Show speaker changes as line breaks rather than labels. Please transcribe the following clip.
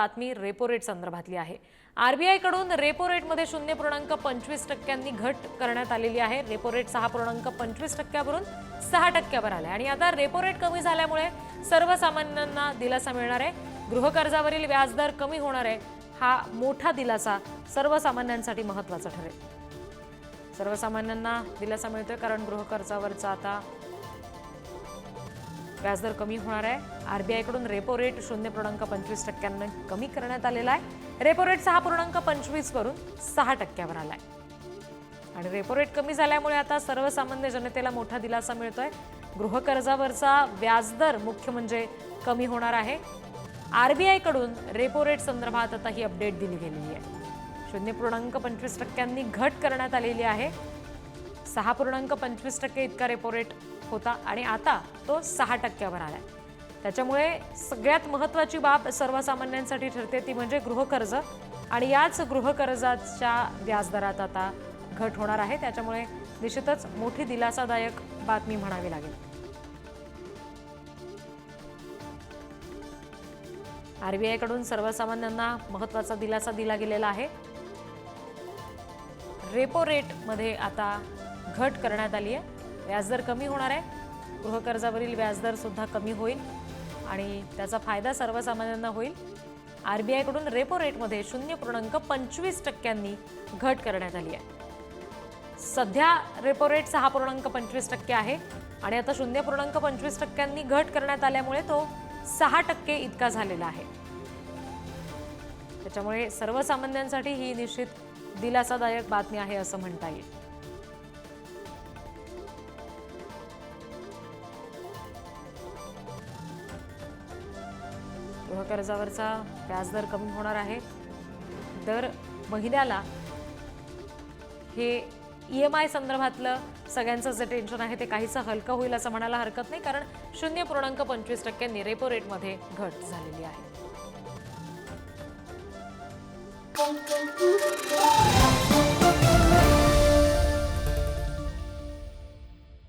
बातमी repo rate संदर्भातली आहे. आरबीआयकडून रेपो रेटमध्ये शून्य पूर्णांक पंचवीस टक्क्यांनी घट करण्यात आलेली आहे. रेपो रेट सहा पूर्णांक पंचवीस टक्क्यावरून सहा टक्क्यावर आला आणि आता रेपो रेट कमी झाल्यामुळे सर्वसामान्यांना दिलासा मिळणार आहे. गृहकर्जावरील व्याजदर कमी होणार आहे. हा मोठा दिलासा सर्वसामान्यांसाठी महत्त्वाचा ठरेल. सर्वसामान्यांना दिलासा मिळतोय कारण गृहकर्जावरचा आता व्याजदर कमी होणार आहे. आरबीआयकडून रेपो रेट शून्य पूर्णांक पंचवीस टक्क्यांना कमी करण्यात आलेला आहे. रेपो रेट सहा पूर्णांक पंचवीस वरून सहा टक्क्यावर आलाय. आणि रेपो रेट कमी झाल्यामुळे आता सर्वसामान्य जनतेला मोठा दिलासा मिळतोय. गृहकर्जावरचा व्याजदर मुख्य म्हणजे कमी होणार आहे. आरबीआयकडून रेपो रेट संदर्भात आता ही अपडेट दिली गेलेली आहे. शून्य पूर्णांक पंचवीस टक्क्यांनी घट करण्यात आलेली आहे. सहा पूर्णांक पंचवीस टक्के इतका रेपो रेट होता आणि आता तो सहा टक्क्यावर आलाय. त्याच्यामुळे सगळ्यात महत्त्वाची बाब सर्वसामान्यांसाठी ठरते ती म्हणजे गृहकर्ज. आणि याच गृहकर्जाच्या व्याजदरात आता घट होणार आहे. त्याच्यामुळे निश्चितच मोठी दिलासादायक बातमी म्हणावी लागेल. आरबीआयकडून सर्वसामान्यांना महत्त्वाचा दिलासा दिला गेलेला आहे. रेपो रेटमध्ये आता घट करण्यात आली आहे. व्याजदर कमी होणार आहे. गृहकर्जावरील व्याजदर सुद्धा कमी होईल आणि त्याचा फायदा सर्वसामान्यांना होईल. आर बी आयकडून रेपो रेटमध्ये शून्य पूर्णांक पंचवीस टक्क्यांनी घट करण्यात आली आहे. सध्या रेपो रेट सहा पूर्णांक पंचवीस टक्के आहे आणि आता शून्य पूर्णांक पंचवीस टक्क्यांनी घट करण्यात आल्यामुळे तो सहा टक्के इतका झालेला आहे. त्याच्यामुळे सर्वसामान्यांसाठी ही निश्चित दिलासादायक बातमी आहे असं म्हणता येईल. गृहकर्जावरचा व्याजदर कमी होणार आहे. दर महिन्याला हे ई एम आय संदर्भातलं सगळ्यांचं जे टेन्शन आहे ते काहीसं हलकं होईल असं म्हणायला हरकत नाही कारण शून्य पूर्णांक पंचवीस टक्क्यांनी रेपो रेटमध्ये घट झालेली आहे.